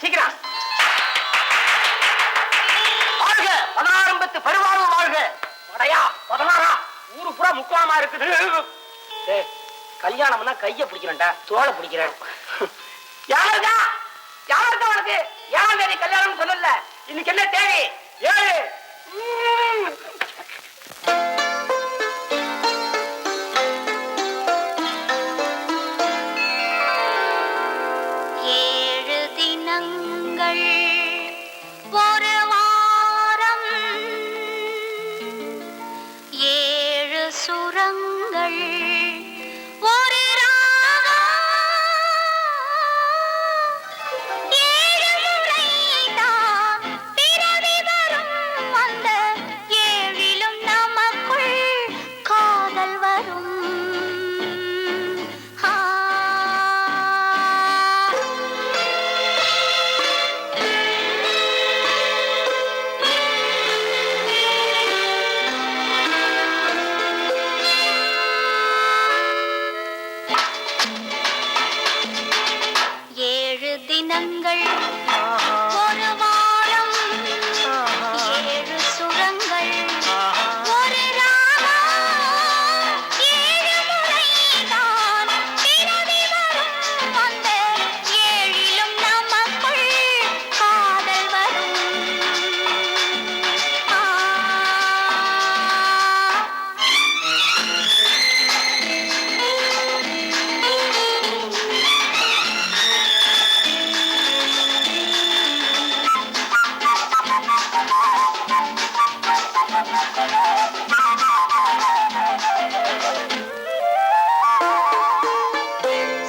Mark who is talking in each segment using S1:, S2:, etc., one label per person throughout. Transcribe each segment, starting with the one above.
S1: சீக்கிரம். வாழ்க பதினாரம்பத்து பெருவாழ்வு வாழ்க. படையா பதினாறா ஊரு பூரா முக்காமா இருக்குது. கல்யாணம்னா கைய பிடிக்கிறேன்டா தோலை பிடிக்கிறேன். யாருக்கா யாருக்கா உனக்கு? ஏழாம் தேதி கல்யாணம் சொல்லல இன்னைக்கு என்ன தேதி? ஏழு.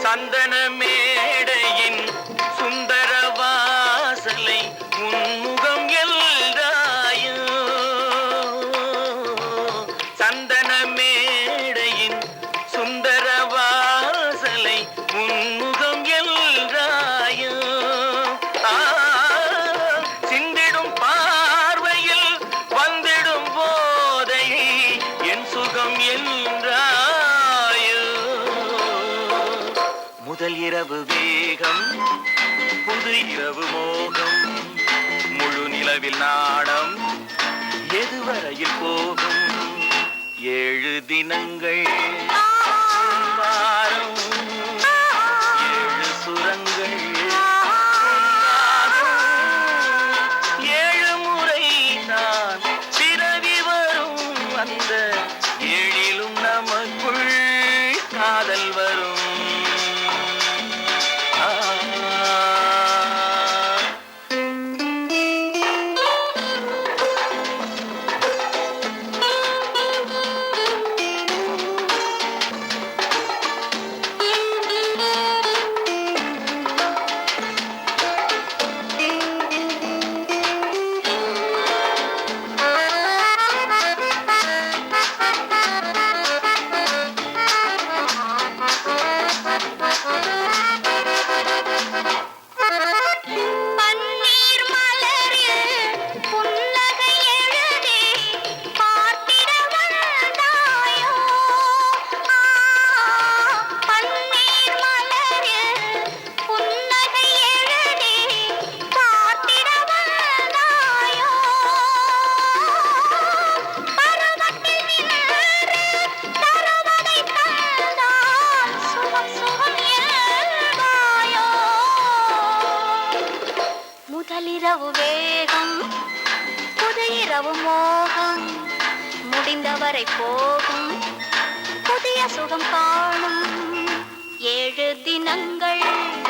S2: சந்தன முதல் இரவு வேகம் புது இரவு மோகம் முழு நிலவில் நாடம் எதுவரையில் போகும்? ஏழு தினங்கள்.
S3: பகலிரவு வேகம் புது மோகம் முடிந்தவரை போகும் புதிய சுகம் காணும் ஏழு தினங்கள்.